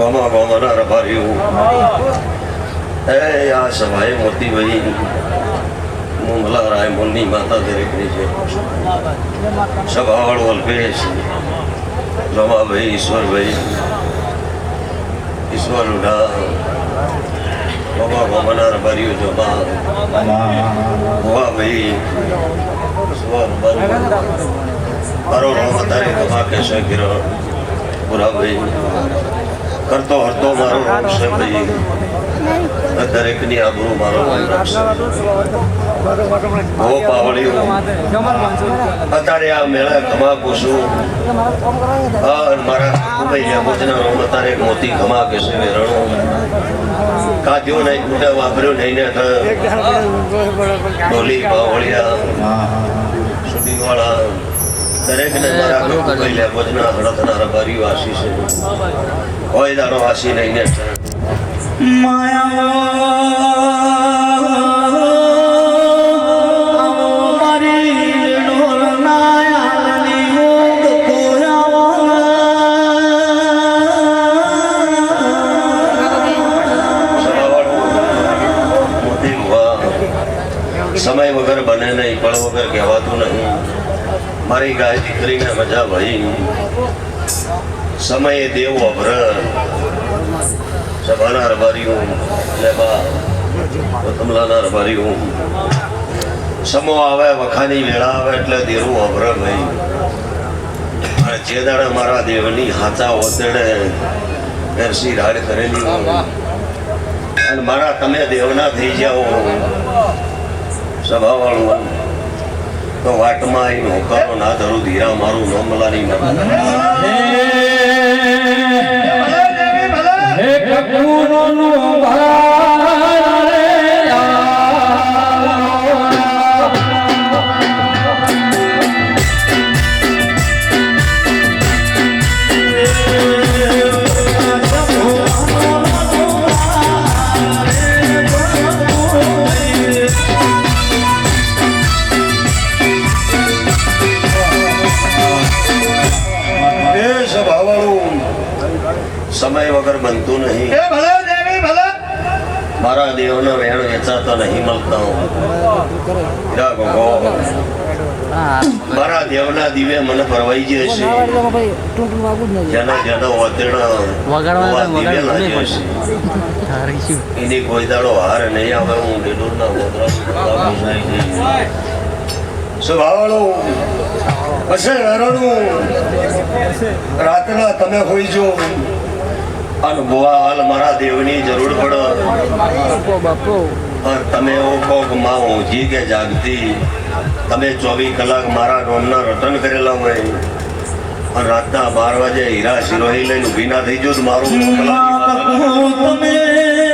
Coma coma रा रबारी हो ऐ ya Sawai मोती bhai. मुंगला राय मुन्नी माता तेरे कृष्ण सभावड़ वल्पेश रमा भाई ईश्वर भाई ईश्वर उड़ा बाबा हो जो जमा हुआ भाई ईश्वर भरो रोमा तारे बाबा के शकिर पूरा भाई કરતો હરતો મારો નામ છે ભાઈ દરેકની આબરૂ મારો બહુ પાવડિયું અત્યારે આ મેળા ધમાકું છું હા મારા કુંભાઈ ભોજના રોમ અત્યારે મોતી ધમાકે છે રણો કાદ્યો નહીં કુટા વાપર્યો નહીં ને ઢોલી પાવળિયા સુડીવાળા દરેકને મારા કુંભાઈ ભોજના રબારી વાસી છે કોઈ દાડો વાસી નહીં ઊભા સમય વગર બને નહીં પળ વગર કહેવાતું નહીં મારી ગાય દીકરીને મજા ભાઈ, સમયે દેવ અભ્ર સભાના રબારીઓ લેબા કમલાના હું. સમો આવે, વખાની વેળા આવે, એટલે દેવું અભ્ર ભાઈ. જે દાડે મારા દેવની હાચા ઓતડે એરસી રાડ કરેલી અને મારા તમે દેવના થઈ જાઓ. સભાવાળું તો વાટમાં આવીને હોકારો ના ધરું ધીરા મારું નોમલાની માતા સમય વગર બનતું નહીં. મારા દેવનો વેણ વેચાતો નહીં મળતો. મારા દેવના દિવે મને પરવાઈ જાય છે. જેના જેના વતેણા દિવે લાગ્યો છે. એની કોઈ દાડો હાર નહીં આવે હું ડેડોરના ગોદરા હશે રણું રાતના તમે હોઈ જો અને હાલ મારા દેવની જરૂર પડે તમે એવો કોકમાં ઊંઘી કે જાગતી તમે ચોવીસ કલાક મારા રોમના રતન કરેલા હોય અને રાતના બાર વાગે હીરા શિરોહી લઈને ઊભી ના થઈ જો મારું તમે.